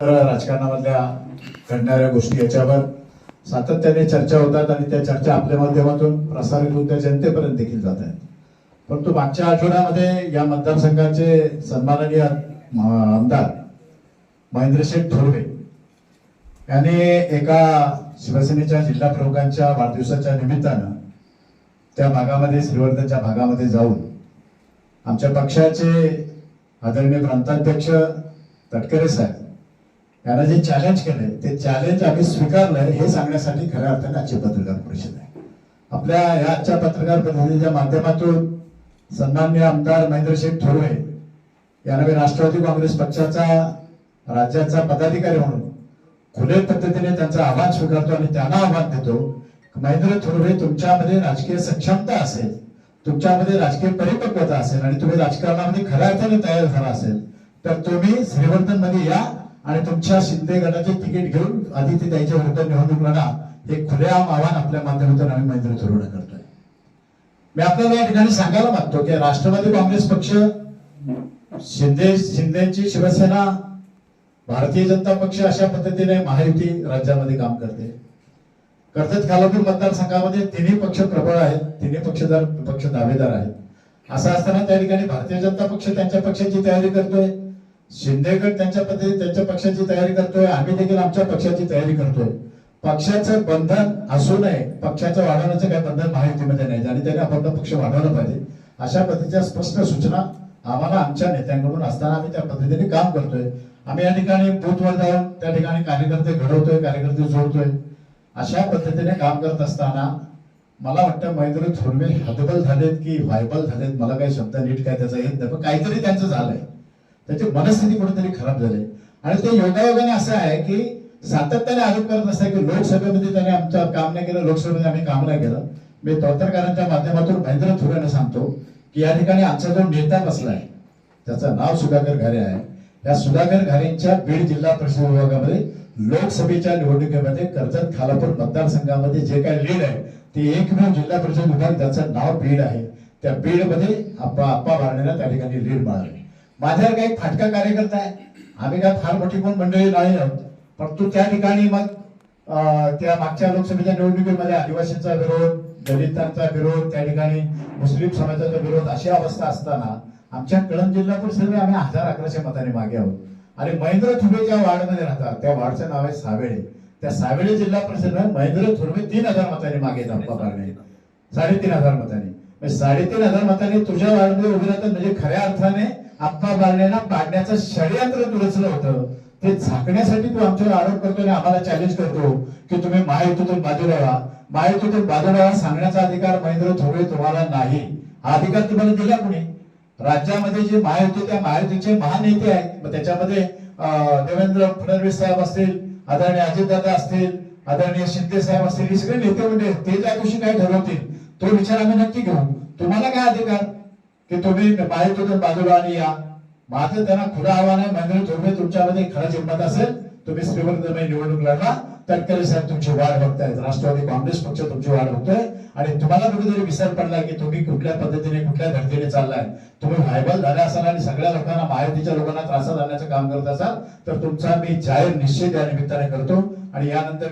राजकारणामधल्या घडणाऱ्या गोष्टी याच्यावर सातत्याने चर्चा होतात आणि त्या चर्चा आपल्या माध्यमातून प्रसारित होऊन त्या जनतेपर्यंत देखील जात आहेत. परंतु मागच्या आठवड्यामध्ये या मतदारसंघाचे सन्माननीय आमदार महेंद्रशेठ थोरवे यांनी एका शिवसेनेच्या जिल्हा प्रमुखांच्या वाढदिवसाच्या निमित्तानं त्या भागामध्ये श्रीवर्धनच्या भागामध्ये जाऊन आमच्या पक्षाचे आदरणीय प्रांताध्यक्ष तटकरे साहेब यांना जे चॅलेंज केलंय ते चॅलेंज आम्ही स्वीकारलंय हे सांगण्यासाठी खऱ्या अर्थाने आजची पत्रकार परिषद आहे. आपल्या या आजच्या पत्रकार परिषदेच्या माध्यमातून सन्मान्य आमदार महेंद्र शेठ थोरवे यांना राष्ट्रवादी काँग्रेस पक्षाचा राज्याचा पदाधिकारी म्हणून खुले पद्धतीने त्यांचा आव्हान स्वीकारतो आणि त्यांना आव्हान देतो महेंद्र थोरवे तुमच्यामध्ये राजकीय सक्षमता असेल तुमच्यामध्ये राजकीय परिपक्वता असेल आणि तुम्ही राजकारणामध्ये खऱ्या अर्थाने तयार झाला असेल तर तुम्ही श्रीवर्धनमध्ये या आणि तुमच्या शिंदे गटाचे तिकीट घेऊन आदित्य द्यायच्या विरुद्ध निवडणूक लढा हे खुलेआम आव्हान आपल्या माध्यमातून आम्ही महेंद्र थोरवे करतोय. मी आपल्याला या ठिकाणी सांगायला मागतो की राष्ट्रवादी काँग्रेस पक्ष शिंदे शिंदेची शिवसेना भारतीय जनता पक्ष अशा पद्धतीने महायुती राज्यामध्ये काम करते. कर्जत खालापूर मतदारसंघामध्ये तिन्ही पक्ष प्रबळ आहेत तिन्ही पक्षदार पक्ष दावेदार आहेत. असं असताना त्या ठिकाणी भारतीय जनता पक्ष त्यांच्या पक्षाची तयारी करतोय. शिंदेगड त्यांच्या पद्धतीने त्यांच्या पक्षाची तयारी करतोय आम्ही देखील आमच्या पक्षाची तयारी करतोय. पक्षाचं बंधन असू नये पक्षाचं वाढवण्याचं काही बंधन महायुतीमध्ये नाही आणि त्याने आपण पक्ष वाढवला पाहिजे अशा पद्धतीच्या स्पष्ट सूचना आम्हाला आमच्या नेत्यांकडून असताना आम्ही त्या पद्धतीने काम करतोय. आम्ही या ठिकाणी बूथवर जाऊन त्या ठिकाणी कार्यकर्ते घडवतोय कार्यकर्ते जोडतोय अशा पद्धतीने काम करत असताना मला वाटतं महेंद्र थोडवे हतबल झालेत की व्हायबल झालेत मला काही शब्द नीट काय त्याचा येत नाही पण काहीतरी त्यांचं झालंय. त्याची मनस्थिती कुठेतरी खराब झाली. आणि ते योगायोगाने असं आहे की सातत्याने आरोप करत असतात की लोकसभेमध्ये त्याने आमचं काम नाही केलं लोकसभेमध्ये आम्ही काम नाही केलं. मी पत्रकारांच्या माध्यमातून महेंद्र थोरवेने सांगतो की या ठिकाणी आमचा जो नेता बसलाय त्याचं नाव सुधाकर घारे आहे. या सुधाकर घारेंच्या बीड जिल्हा परिषद विभागामध्ये लोकसभेच्या निवडणुकीमध्ये कर्जत खालापूर मतदारसंघामध्ये जे काही लीड आहे ते एकमेव जिल्हा परिषद विभाग त्याचं नाव बीड आहे. त्या बीडमध्ये आप्पा आप्पा बारणेला त्या ठिकाणी लीड मिळाली. माझ्यावर काही फाटका कार्यकर्ता आहे. आम्ही काय फार मोठी कोण मंडळी नाही आहोत. परंतु त्या ठिकाणी मग त्या मागच्या लोकसभेच्या निवडणुकीमध्ये आदिवासींचा विरोध दलितांचा विरोध त्या ठिकाणी मुस्लिम समाजाचा विरोध अशी अवस्था असताना आमच्या कळंब जिल्हा परिषदेमध्ये आम्ही हजार अकराशे मताने मागे आहोत. आणि महेंद्र थुर्वे ज्या वार्डमध्ये राहतात. त्या वार्डचं नाव आहे सावेळे. त्या सावेळे जिल्हा परिषदेमध्ये महेंद्र थुर्वे तीन हजार मताने मागे आहेत साडेतीन हजार मतांनी. साडेतीन हजार मतांनी तुझ्या वाढमध्ये उभे राहतात म्हणजे खऱ्या अर्थाने आप्पा बारण्याला पाडण्याचं षडयंत्र तुरचलं होतं. ते झाकण्यासाठी तू आमच्यावर आरोप करतो आणि आम्हाला चॅलेंज करतो की तुम्ही महायुतीतून बाजूला व्हा महायुतीतून बाजूला व्हा सांगण्याचा अधिकार महेंद्र थोरवे तुम्हाला नाही. हा अधिकार तुम्हाला दिला कुणी? राज्यामध्ये जे महायुती त्या महायुतीचे महानेते आहेत. मग त्याच्यामध्ये देवेंद्र फडणवीस साहेब असतील आदरणीय अजितदादा असतील आदरणीय शिंदे साहेब असतील हे सगळे नेते म्हणजे ते त्या दिवशी काय ठरवतील तो विचार आम्ही नक्की घेऊ तुम्हाला काय अधिकार? की तुम्ही महायुतीतून बाजूला आणि या. माझं त्यांना खुलं आव्हान आहे. महेंद्र थोरवे तुमच्यामध्ये खरंच हिंमत असेल. तुम्ही श्रीवर्धन निवडणूक लढला. तटकरे साहेब तुमची वाट बघतायत. राष्ट्रवादी काँग्रेस पक्ष तुमची वाट बघतोय. आणि तुम्हाला कुठेतरी विसर पडला की तुम्ही कुठल्या पद्धतीने कुठल्या धर्तीने चाललाय. तुम्ही व्हायबल झाले असाल आणि सगळ्या लोकांना माहितीच्या लोकांना त्रासात आणण्याचं काम करत असाल तर तुमचा मी जाहीर निश्चित या निमित्ताने करतो. आणि यानंतर